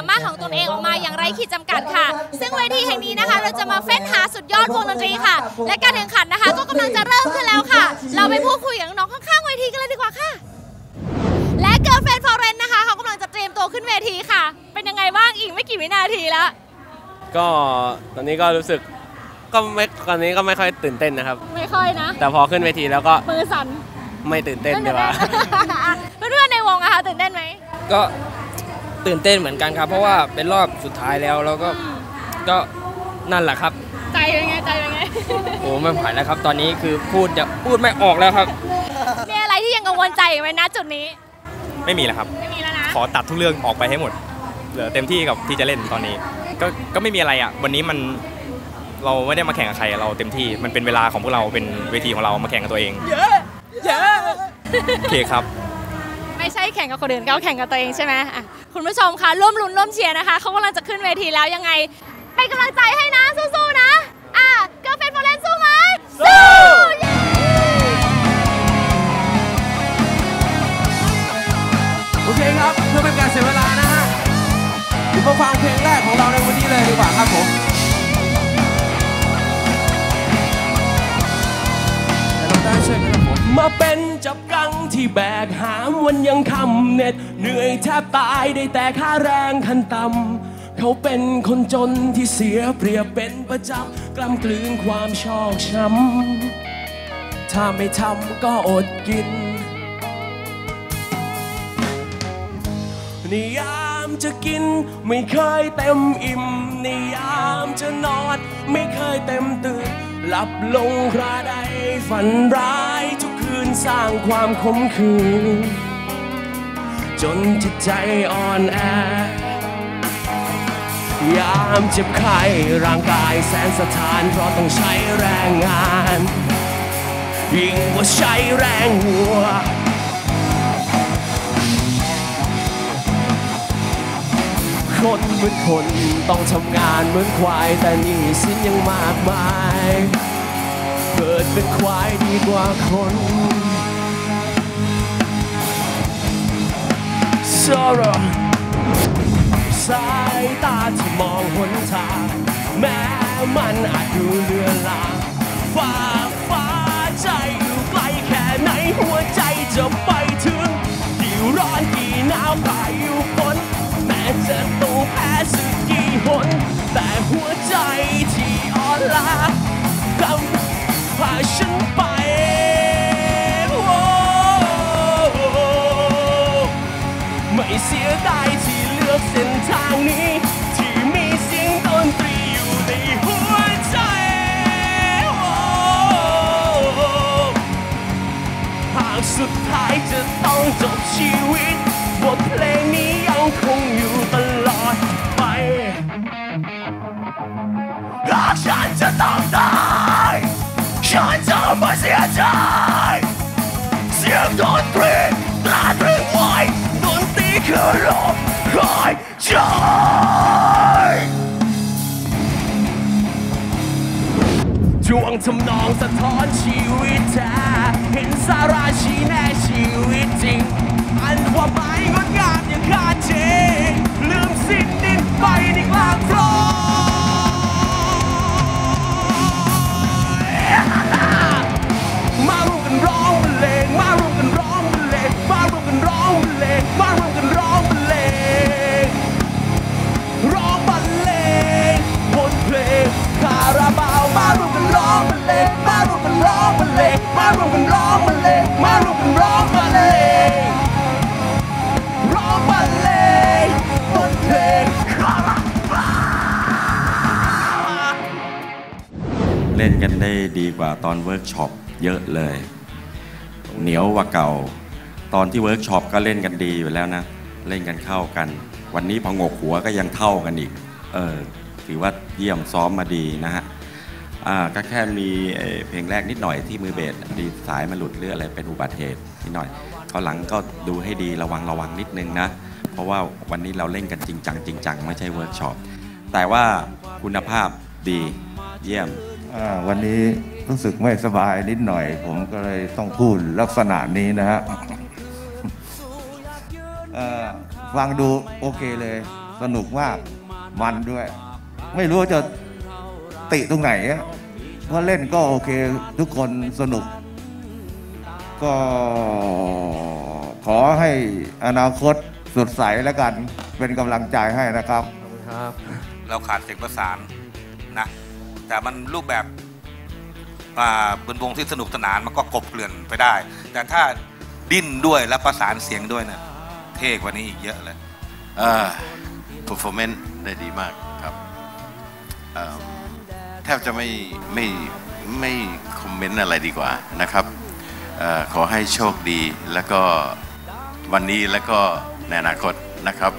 ามสามารถของตนเองออกมาอย่างไร้ขีดจำกัดค่ะ ซึ่งเวทีแห่งนี้นะคะ เราจะมาเฟ้นหาสุดยอดวงดนตรีค่ะ และการแข่งขันนะคะ ก็กำลังจะเริ่มขึ้นแล้วค่ะ เราไปพูดคุยกับน้องๆข้างๆเวทีกันเลยดีกว่าค่ะ และเกิร์ลเฟนฟอร์เรนนะคะเขากำลังจะเตรียมตัวขึ้นเวทีค่ะ เป็นยังไงบ้างอีกไม่กี่วินาทีแล้ว ก็ตอนนี้ก็รู้สึกก็ไม่ตอนนี้ก็ไม่ค่อยตื่นเต้นนะครับ ไม่ค่อยนะ แต่พอขึ้นเวทีแล้วก็มือสั่นไม่ตื่นเต้นดีกว่าเพื่อนๆในวงอะคะตื่นเต้นไหมก็ ตื่นเต้นเหมือนกันครับ เพราะว่าเป็นรอบสุดท้ายแล้วแล้วก็ก็นั่นแหละครับ ใจเป็นไงใจเป็นไง โอ้ไม่ไหวแล้วครับ ตอนนี้คือพูดจะพูดไม่ออกแล้วครับ มีอะไรที่ยังกังวลใจอยู่ไหมนะจุดนี้ ไม่มีแล้วครับ ไม่มีแล้วนะ ขอตัดทุกเรื่องออกไปให้หมด เหลือเต็มที่กับที่จะเล่นตอนนี้ ก็ก็ไม่มีอะไรอะ วันนี้มันเราไม่ได้มาแข่งกับใครเราเต็มที่ มันเป็นเวลาของพวกเราเป็นเวทีของเรามาแข่งกับตัวเอง เยอะ เยอะ โอเคครับ ไม่ใช่แข่งกับคนอื่นก็แข่งกับตัวเองใช่ไหมอะคุณผู้ชมคะร่วมลุ้นร่วมเชียร์นะคะเขากำลังจะขึ้นเวทีแล้วยังไงเป็นกำลังใจให้นะสู้ๆนะอะเกิร์ลเฟนฟอร์เรนสู้ไหมสู้โอเคครับเพื่อไม่เป็นการเสียเวลานะฮะเดี๋ยวมาฟังเพลงแรกของเราในวันนี้เลยดีกว่าครับผมเดี๋ยวเราได้ช่วยกันครับผ มาเป็นจับกังที่แบกหามวันยังคำเหน็ด เหนื่อยแทบตายได้แต่ค่าแรงขั้นต่ำเขาเป็นคนจนที่เสียเปรียบเป็นประจำกล้ำกลืนความชอกช้ำถ้าไม่ทำก็อดกินในยามจะกินไม่เคยเต็มอิ่มในยามจะนอนไม่เคยเต็มตื่นหลับลงคราใดฝันร้ายทุก นสร้างความขมขื่นจนจิตใจอ่อนแอยามเจ็บไข้ร่างกายแสนสะท้าน เพราะต้องใช้แรงงาน ยิ่งกว่าใช้แรงหัวคนเหมือนคนต้องทำงานเหมือนควายแต่นี่สินยังมากมาย เกิดเป็นควายดีกว่าคน Sorrow สายตาที่มองหนทางแม้มันอาจดูเลือนลางฟ้าฟ้าใจอยู่ไกลแค่ไหนหัวใจจะไปถึงกี่ร้อนกี่หนาวพายุฝนแม้จะต้องแพ้สึกกี่หนแต่หัวใจที่อ่อนล้ากำ พาฉั นตรีคือลมหายใจจวงทำนองสะท้อนชีวิตแท้เห็นสาราชีแน่ชีวิตจริง อันความหมายงดงามอย่างขาดเจงลืมสิ้นดินไปในกลางโลก องบรรเลงมาร่วมกันร้องบรรเลงมาร่วมกันร้องบรรเลงร้องบรรเลงบนเพลงคาราบาเล่นกันได้ดีกว่าตอนเวิร์กช็อปเยอะเลย เหนียวกว่าเก่า ตอนที่เวิร์กช็อปก็เล่นกันดีอยู่แล้วนะ เล่นกันเข้ากัน วันนี้พองกหัวก็ยังเท่ากันอีก เออถือว่าเยี่ยมซ้อมมาดีนะฮะ อ่าก็แค่มีเพลงแรกนิดหน่อยที่มือเบสดีสายมาหลุดหรืออะไรเป็นอุบัติเหตุนิดหน่อยคราหลังก็ดูให้ดีระวังระวังนิดนึงนะ เพราะว่าวันนี้เราเล่นกันจริงจังจริงจังไม่ใช่เวิร์กช็อปแต่ว่าคุณภาพดีเยี่ยมวันนี้รู้สึกไม่สบายนิดหน่อย ผมก็เลยต้องพูดลักษณะนี้นะฮะฟังดูโอเคเลย สนุกมากมันด้วย ไม่รู้จะ ติตรงไหนอะว่าเล่นก็โอเคทุกคนสนุก ก็ขอให้อนาคตสดใสแล้วกัน เป็นกำลังใจให้นะครับ ครับเราขาดเสียงประสานนะ แต่มันรูปแบบอ่าเป็นวงที่สนุกสนานมันก็กลบเกลื่อนไปได้ แต่ถ้าดิ้นด้วยและประสานเสียงด้วยเนี่ยเท่กว่านี้อีกเยอะเลยอ่า performance ได้ดีมากครับเอิ่มแท บจะไม่ไม่ไม่คอมเมนต์อะไรดีกว่านะครับออขอให้โชคดีแล้วก็วันนี้แล้วก็ในอนาคตนะครับ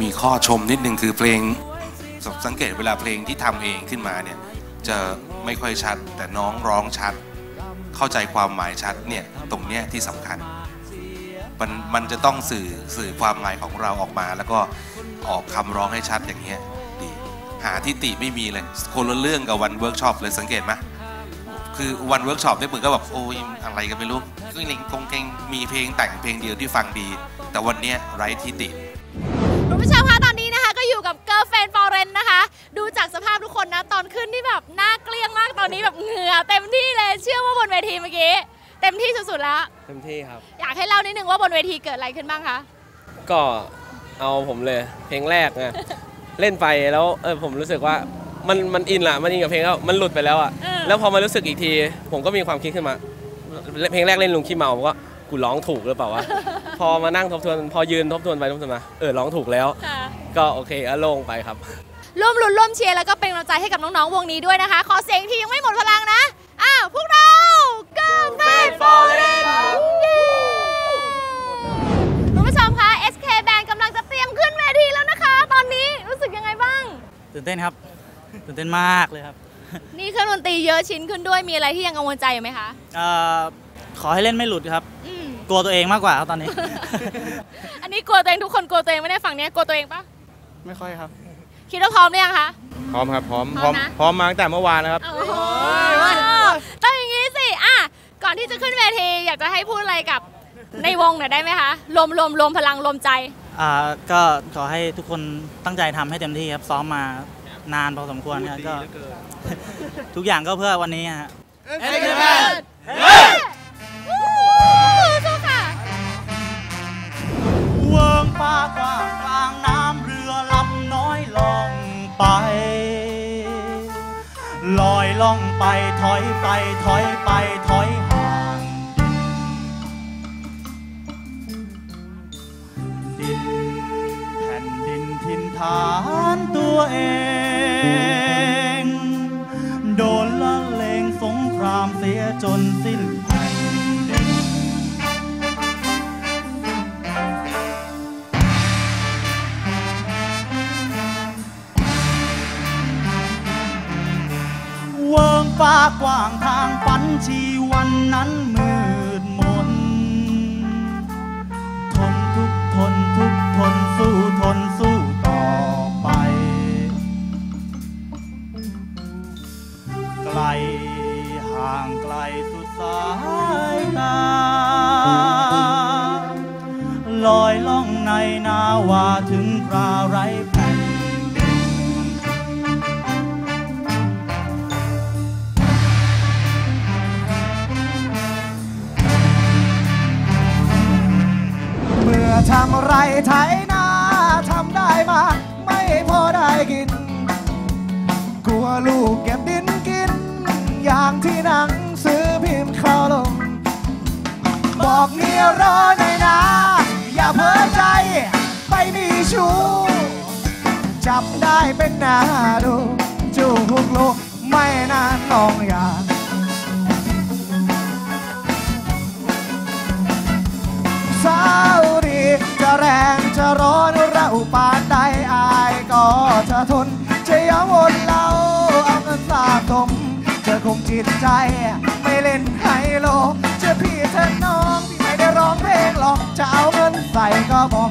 มีข้อชมนิดนึงคือเพลงสสังเกตเวลาเพลงที่ทำเองขึ้นมาเนี่ยจะไม่ค่อยชัดแต่น้องร้องชัด เข้าใจความหมายชัดเนี่ยตรงเนี้ยที่สำคัญมันมันจะต้องสื่อสื่อความหมายของเราออกมา แล้วก็ออกคำร้องให้ชัดอย่างเงี้ย หาทิติไม่มีเลยคนละเรื่องกับวันเวิร์กช็อปเลยสังเกตไหมคือวันเวิร์กช็อปเนี่ยเหมือนก็แบบโอ้ยอะไรกันไม่รู้คือเล่งกงเกงมีเพลงแต่งเพลงเดียวที่ฟังดี แต่วันเนี้ยไร้ทิติคุณผู้ชมคะตอนนี้นะคะก็อยู่กับเกิร์ลเฟนฟอร์เรนนะคะ ดูจากสภาพทุกคนนะตอนขึ้นที่แบบหน้าเกลี้ยงมากตอนนี้แบบเหงื่อเต็มที่เลยเชื่อว่าบนเวทีเมื่อกี้เต็มที่สุดๆแล้ว เต็มที่ครับ อยากให้เล่านิดนึงว่าบนเวทีเกิดอะไรขึ้นบ้างคะ ก็เอาผมเลยเพลงแรกไง เล่นไปแล้วเออผมรู้สึกว่ามันมันอินละมันอินกับเพลงแล้วมันหลุดไปแล้วอะเออ แล้วพอมารู้สึกอีกที ผมก็มีความคิดขึ้นมา เพลงแรกเล่นลุงขี้เมาผมก็กูร้องถูกหรือเปล่าวะ พอมานั่งทบทวนพอยืนทบทวนไปทบทวนมาเออร้องถูกแล้ว ค่ะ ก็โอเคก็โล่งไปครับ ร่วมลุ้นร่วมเชียร์แล้วก็เป็นกำลังใจให้กับน้องๆวงนี้ด้วยนะคะ ขอเสียงอีกทียังไม่หมดพลังนะ อ้าวพวกเราเกิร์ลเฟนฟอร์เรนคุณผู้ชมคะ SK Band กำลังจะเตรียมขึ้นเวทีแล้วนะคะ ตอนนี้รู้สึกยังไงบ้าง ตื่นเต้นครับ ตื่นเต้นมากเลยครับ นี่เครื่องดนตรีเยอะชิ้นขึ้นด้วยมีอะไรที่ยังกังวลใจอยู่ไหมคะเอ่อขอให้เล่นไม่หลุดครับ อืมกลัวตัวเองมากกว่าครับตอนนี้ อันนี้กลัวตัวเองทุกคนกลัวตัวเองไม่ได้ฝั่งเนี้ยกลัวตัวเองปะไม่ค่อยครับ คิดว่าพร้อมหรือยังคะ พร้อมครับ พร้อม พร้อมนะ พร้อมมาตั้งแต่เมื่อวานนะครับ โอ้โหต้องอย่างนี้สิอะก่อนที่จะขึ้นเวทีอยากจะให้พูดอะไรกับในวงหน่อยได้ไหมคะรวมรวมรวมพลังรวมใจ อ่าก็ขอให้ทุกคนตั้งใจทำให้เต็มที่ครับ ซ้อมมา นานพอสมควรครับก็ ทุกอย่างก็เพื่อวันนี้ฮะสู้ค่ะเวิงฟ้ากว้างกลางน้ำเรือลำน้อยล่องไป ลอยล่องไปถอยไปถอยไปถ ฐานตัวเอง โดนละเลงสงครามเสียจนสิ้นแผ่นดินเวิงฟ้ากว้างทางฝันชีวันนั้น ว่าถึงคราไร้แผ่นเมื่อทำไรไถนาทำได้มากไม่พอได้กิน กลัวลูกเก็บดินกิน อย่างที่หนังซื้อพิมพ์เขาลง บอกเมียรอหน่ ชู้จับได้เป็นหน้าดูจูบลูไม่นานน้องอย่าสาวดีจะแรงจะร้อนเราปานใดอายก็จะทน จะยอมอดเหล่าเอาเงินสะสมจะคงจิตใจ ไม่เล่นไฮโล จะพี่เธอน้องที่ไม่ได้ร้องเพลงหรอก จะเอาเงินใส่ก็บอก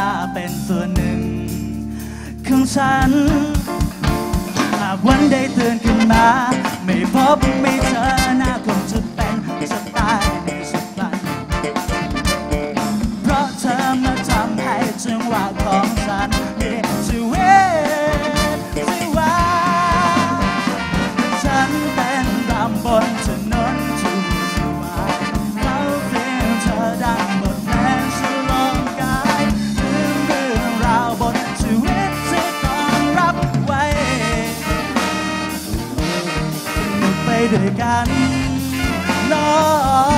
ค่าเป็นส่วนหนึ่งของฉัน หากวันใดตื่นขึ้นมา ไม่พบไม่เจอหน้าคงจะเป็นจะตายในสักวันเพราะเธอมาทำให้จังหวะของ ด้วยกันน้อง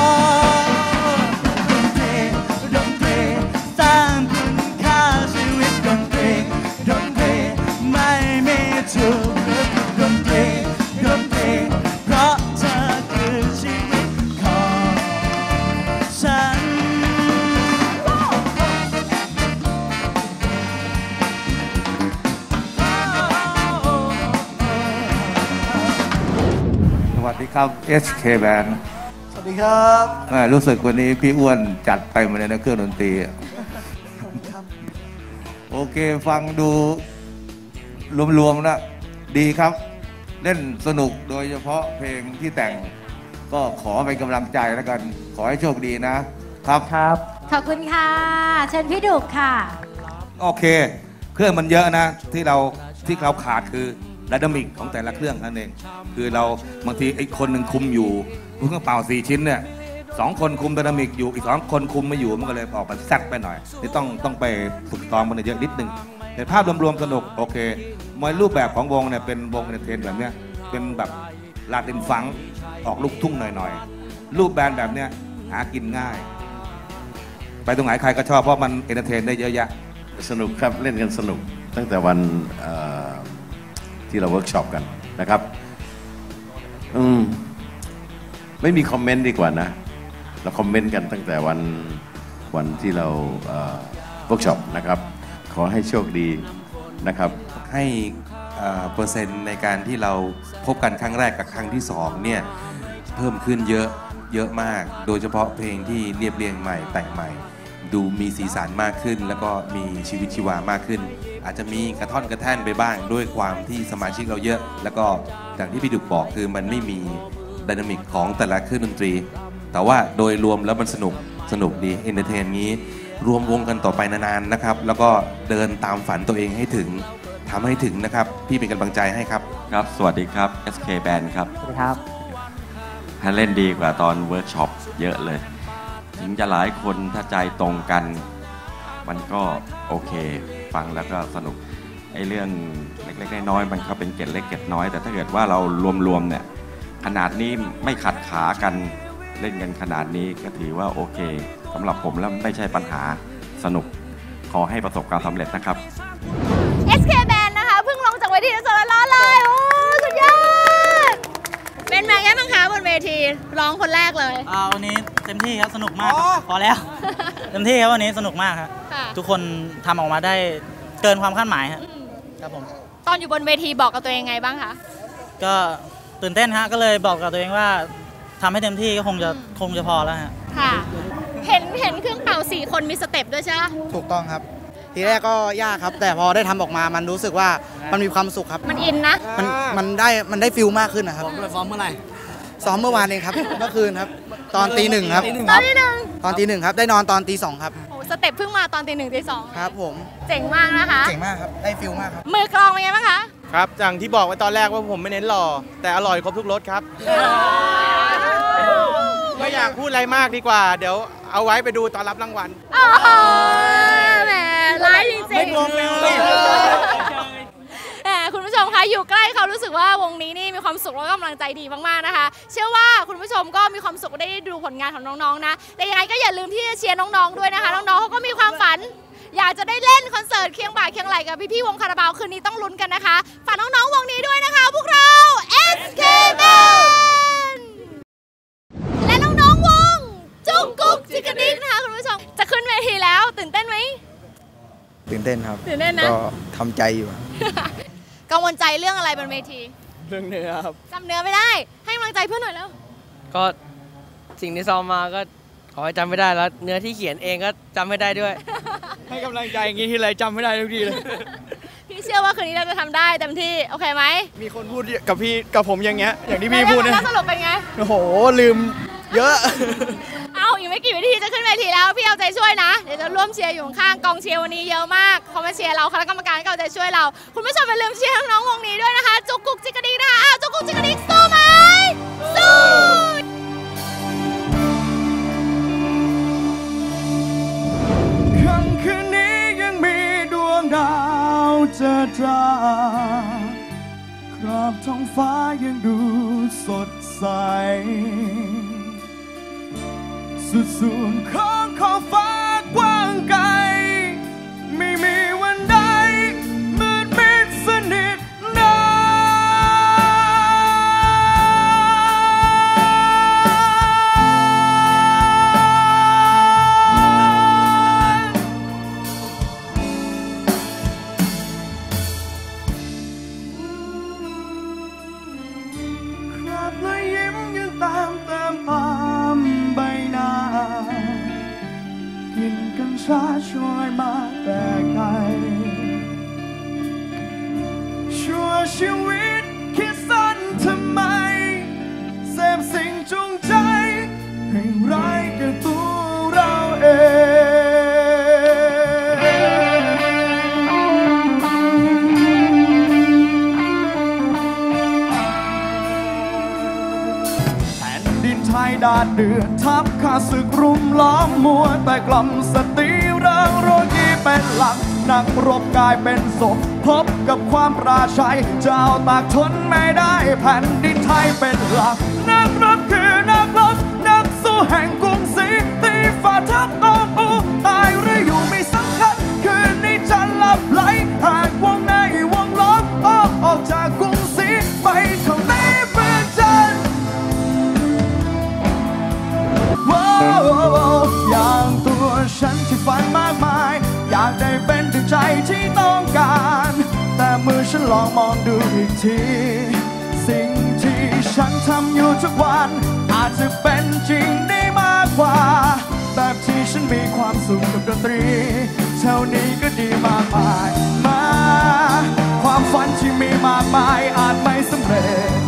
ครับ SK Band สวัสดีครับแม่รู้สึกวันนี้พี่อ้วนจัดไปมาเลยนะเครื่องดนตรีอะโอเคฟังดูรวมๆนะดีครับ เล่นสนุกโดยเฉพาะเพลงที่แต่ง ก็ขอเป็นกำลังใจแล้วกัน ขอให้โชคดีนะครับ ครับ ขอบคุณค่ะ เชิญพี่ดุกค่ะ โอเค เครื่องมันเยอะนะ ที่เราที่เราขาดคือ ระดมิกของแต่ละเครื่องนั่นเอง คือเราบางทีไอ้คนหนึ่งคุมอยู่เครื่องเป่าสี่ชิ้นเนี่ยสองคนคุมระดมิกอยู่อีกสองคนคุมไม่อยู่มันก็เลยออกมาแซกไปหน่อยนี่ต้องต้องไปฝึกซ้อมมันเยอะนิดนึงแต่ภาพรวมๆสนุกโอเคมวยรูปแบบของวงเนี่ยเป็นวงเอนเตอร์เทนแบบเนี้ยเป็นแบบลาตินฟังออกลูกทุ่งหน่อยๆ รูปแบรนด์แบบเนี้ยหากินง่าย ไปตรงไหนใครก็ชอบเพราะมันเอนเตอร์เทนได้เยอะแยะสนุกครับเล่นกันสนุก ตั้งแต่วันเที่เราเวิร์กช็อปกันนะครับ อืม ไม่มีคอมเมนต์ดีกว่านะ เราคอมเมนต์กันตั้งแต่วันวันที่เราเวิร์กช็อปนะครับ ขอให้โชคดีนะครับ ให้เปอร์เซ็นต์ในการที่เราพบกันครั้งแรกกับครั้งที่สองเนี่ยเพิ่มขึ้นเยอะเยอะมาก โดยเฉพาะเพลงที่เรียบเรียงใหม่แต่งใหม่ ดูมีสีสันมากขึ้น แล้วก็มีชีวิตชีวามากขึ้น อาจจะมีกระท่อนกระแท่นไปบ้าง ด้วยความที่สมาชิกเราเยอะ แล้วก็อย่างที่พี่ดุกบอกคือมันไม่มีดินามิกของแต่ละเครื่องดนตรี แต่ว่าโดยรวมแล้วมันสนุกสนุกดีเอนเตอร์เทนนี้ รวมวงกันต่อไปนานๆนะครับ แล้วก็เดินตามฝันตัวเองให้ถึงทำให้ถึงนะครับ พี่เป็นกำลังใจให้ครับ ครับ สวัสดีครับ SK Band ครับ สวัสดีครับถ้าเล่นดีกว่าตอนเวิร์กช็อปเยอะเลย ถึงจะหลายคนถ้าใจตรงกัน มันก็โอเค ฟังแล้วก็สนุกไอ้เรื่องเล็กๆน้อยๆมันก็เป็นเกร็ดเล็กเกร็ดน้อย แต่ถ้าเกิดว่าเรารวมๆเนี่ยขนาดนี้ไม่ขัดขากันเล่นกันขนาดนี้ก็ถือว่าโอเคสำหรับผมแล้วไม่ใช่ปัญหาสนุกขอให้ประสบความสำเร็จนะครับ SK Band นะคะเพิ่งลงจากเวทีสดๆร้อนๆเลย โอ้สุดยอด เป็นมาแค่บ้างคะบนเว ทีร้องคนแรกเลย อ่าวันนี้เต็มที่ครับสนุกมากครับพอแล้ว เต็มที่ครับวันนี้สนุกมากครับค่ะทุกคนทำออกมาได้เกินความคาดหมายครับครับผม ตอนอยู่บนเวทีบอกกับตัวเองไงบ้างคะ ก็ตื่นเต้นฮะก็เลยบอกกับตัวเองว่าทำให้เต็มที่ก็คงจะคงจะพอแล้วฮะ ค่ะ เห็นเห็นเครื่องเป่าสี่คนมีสเต็ปด้วยใช่ไหมถูกต้องครับ ทีแรกก็ยากครับ แต่พอได้ทำออกมามันรู้สึกว่ามันมีความสุขครับ มันอินนะ มันมันได้มันได้ฟิลมากขึ้นนะครับซ้อมเมื่อไหร่ ซ้อมเมื่อวานเองครับ เมื่อคืนครับ ตอนตีหนึ่งครับ ตอนที่หนึ่งตอนตีหนึ่งครับ ได้นอนตอนตีสองครับ โอ้สเต็ปเพิ่งมาตอนตีหนึ่งตีสองครับผม เจ๋งมากนะคะ เจ๋งมากครับ ได้ฟิลมากครับ มือกลองเป็นไงบ้างคะ ครับอย่างที่บอกไว้ตอนแรกว่าผมไม่เน้นหล่อ แต่อร่อยครบทุกรสครับ ไม่อยากพูดอะไรมากดีกว่า เดี๋ยวเอาไว้ไปดูตอนรับรางวัลโอ้โหแหมร้ายจริงๆไม่กลัวแมวเลยแห มคุณผู้ชมคะอยู่ใกล้เขารู้สึกว่าวงนี้นี่มีความสุขแล้วก็กำลังใจดีมากๆนะคะ เชื่อว่าคุณผู้ชมก็มีความสุขได้ดูผลงานของน้องๆนะแต่ยังไงก็อย่าลืมที่จะเชียร์น้องๆด้วยนะคะน้องๆเขาก็มีความฝัน อยากจะได้เล่นคอนเสิร์ตเคียงบ่าเคียงไหลกับพี่ๆวงคาราบาวคืนนี้ต้องลุ้นกันนะคะฝากน้องๆวงนี้ด้วยนะคะ พวกเรา SK Band และน้องๆวงจุกกุ๊กจิกกะดิกนะคะคุณผู้ชมจะขึ้นเวทีแล้วตื่นเต้นไหมตื่นเต้นครับตื่นเต้นนะ ก็ทำใจอยู่ กังวลใจเรื่องอะไรบนเวทีเรื่องเนื้อครับจำเนื้อไม่ได้ ให้กำลังใจเพื่อนหน่อยแล้ว ก็สิ่งที่ซ้อมมาก็ขอให้จำไม่ได้แล้ว เนื้อที่เขียนเองก็จำไม่ได้ด้วย ให้กำลังใจอย่างนี้ทีไรจำไม่ได้ทุกทีเลย พี่เชื่อว่าคืนนี้เราจะทำได้เต็มที่ โอเคไหมมีคนพูดกับพี่กับผมอย่างเงี้ยอย่างที่พี่พูดเนี่ยแล้วสรุปเป็นไง โอ้โหลืมเยอะเอาอี กี่วิธีจะขึ้นเวทีแล้วพี่เอาใจช่วยนะ เดี๋ยวจะร่วมเชียร์อยู่ข้างกองเชียร์วันนี้เยอะมากเขามาเชียร์เราคณะกรรมการก็เอาใจช่วยเรา คุณผู้ชมอย่าลืมเชียร์น้องๆวงนี้ด้วยนะคะจุกกุกจิกกระดิกนะคะอ้าจุกกุกจิกกระดิกสู้ไหมสู้คืนนี้ยังมีดวงดาวเจิดจ้าคราบท้องฟ้ายังดูสดใส สุดส่วนของขอบฟ้ากว้างไกล ไม่มี ดาดเดือดทับข้าศึกรุมล้อมมัวแต่กล่อมสติเริงโรยีเป็นหลักนักรบกายเป็นศพพบกับความปราชัย เจ้าตากทนไม่ได้แผ่นดินไทยเป็นหลัก นักรบคือนักรบนักสู้แห่งกรุงศรีตีฝ่าทัพ ลองมองดูอีกที สิ่งที่ฉันทำอยู่ทุกวัน อาจจะเป็นจริงได้มากกว่า แบบที่ฉันมีความสุขกับดนตรี เท่านี้ก็ดีมากมาย มา ความฝันที่มีมากมายอาจไม่สำเร็จ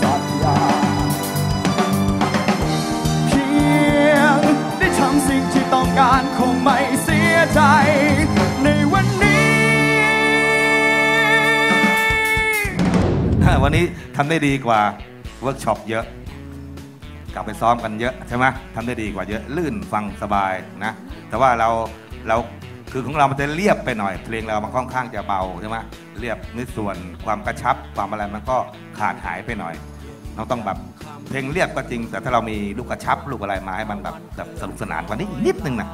สัญญาเพียงได้ทำสิ่งที่ต้องการคงไม่เสียใจ วันนี้ทำได้ดีกว่าเวิร์กช็อปเยอะ กลับไปซ้อมกันเยอะใช่ไหมทำได้ดีกว่าเยอะลื่นฟังสบายนะ แต่ว่าเราเราคือของเรามันจะเรียบไปหน่อย เพลงเรามันค่อนข้างจะเบาใช่ไหมเรียบในส่วนความกระชับความอะไรมันก็ขาดหายไปหน่อย เราต้องแบบเพลงเรียบก็จริง แต่ถ้าเรามีลูกกระชับลูกอะไรมาให้มันแบบแบบสนุกสนานกว่านี้นิดนึงนะ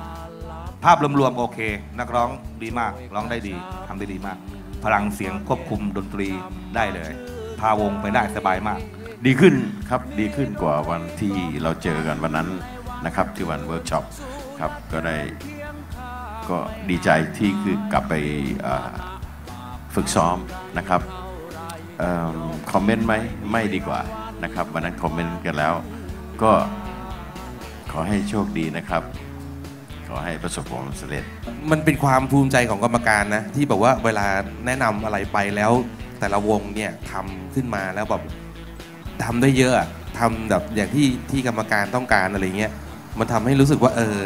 ภาพรวมๆโอเค นักร้องดีมากร้องได้ดีทำได้ดีมาก พลังเสียงควบคุมดนตรีได้เลย พาวงไปได้สบายมาก ดีขึ้นครับดีขึ้นกว่าวันที่เราเจอกันวันนั้นนะครับที่วันเวิร์กช็อปครับก็ได้ก็ดีใจที่คือกลับไปเอ่อฝึกซ้อมนะครับเอมคอมเมนต์ไหมไม่ดีกว่านะครับวันนั้นคอมเมนต์กันแล้ว ก็ขอให้โชคดีนะครับขอให้ประสบความสำเร็จ มันเป็นความภูมิใจของกรรมการนะ ที่แบบว่าเวลาแนะนำอะไรไปแล้ว แต่ละวงเนี่ยทำขึ้นมาแล้วแบบทำได้เยอะทำแบบอย่างที่ที่กรรมการต้องการอะไรเงี้ยมันทำให้รู้สึกว่าเออ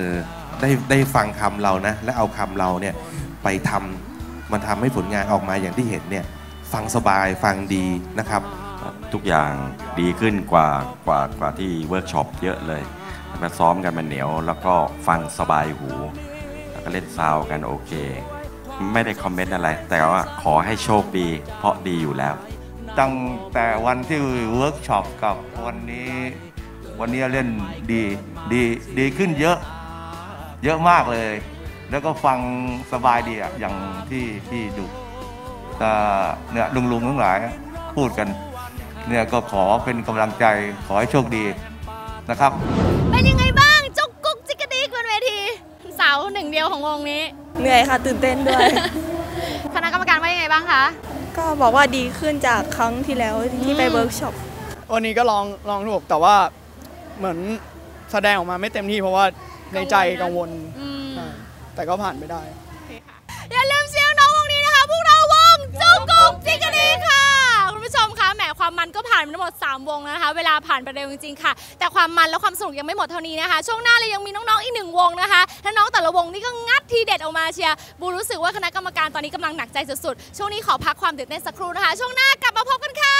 ได้ได้ฟังคำเรานะ และเอาคำเราเนี่ยไปทำมันทำให้ผลงานออกมาอย่างที่เห็นเนี่ยฟังสบายฟังดีนะครับ ทุกอย่างดีขึ้นกว่ากว่ากว่าที่เวิร์กช็อปเยอะเลยมาซ้อมกันมันเหนียว แล้วก็ฟังสบายหู แล้วก็เล่นซาวกันโอเค ไม่ได้คอมเมนต์อะไร แต่ว่าขอให้โชคดี เพราะดีอยู่แล้ว ตั้งแต่วันที่เวิร์กช็อปกับวันนี้ วันนี้เล่นดีดีดีขึ้นเยอะ เยอะมากเลย แล้วก็ฟังสบายดีอะอย่างที่ที่ดูแต่เนี่ยลุงลุงๆทั้งหลายพูดกันเนี่ยก็ขอเป็นกำลังใจขอให้โชคดีนะครับ เป็นยังไงบ้างจุกกุกจิกกระดิกบนเวที สาวหนึ่งเดียวของวงนี้ เหนื่อยค่ะตื่นเต้นด้วย คณะกรรมการว่ายังไงบ้างคะ ก็บอกว่าดีขึ้นจากครั้งที่แล้วที่ไปเวิร์กช็อปวันนี้ก็ลองลองถูกแต่ว่าเหมือนแสดงออกมาไม่เต็มที่เพราะว่าในใจกังวลอืมใช่แต่ก็ผ่านไปได้ อย่าลืมเชียร์น้องวงนี้นะคะ พวกเราวงจุกกุกจิกกะดีค่ะ คุณผู้ชม คะแหมความมันก็ผ่านไปทั้งหมด 3 วงนะคะ เวลาผ่านไปเร็วจริงๆค่ะ แต่ความมันและความสนุกยังไม่หมดเท่านี้นะคะ ช่วงหน้าเรายังมีน้องๆอีกหนึ่งวงนะคะและน้องแต่ละวงนี่ก็งัดทีเด็ดออกมาเชียร์บูรู้สึกว่าคณะกรรมการตอนนี้กำลังหนักใจสุดๆช่วงนี้ขอพักความตื่นเต้นสักครู่นะคะ ช่วงหน้ากลับมาพบกันค่ะ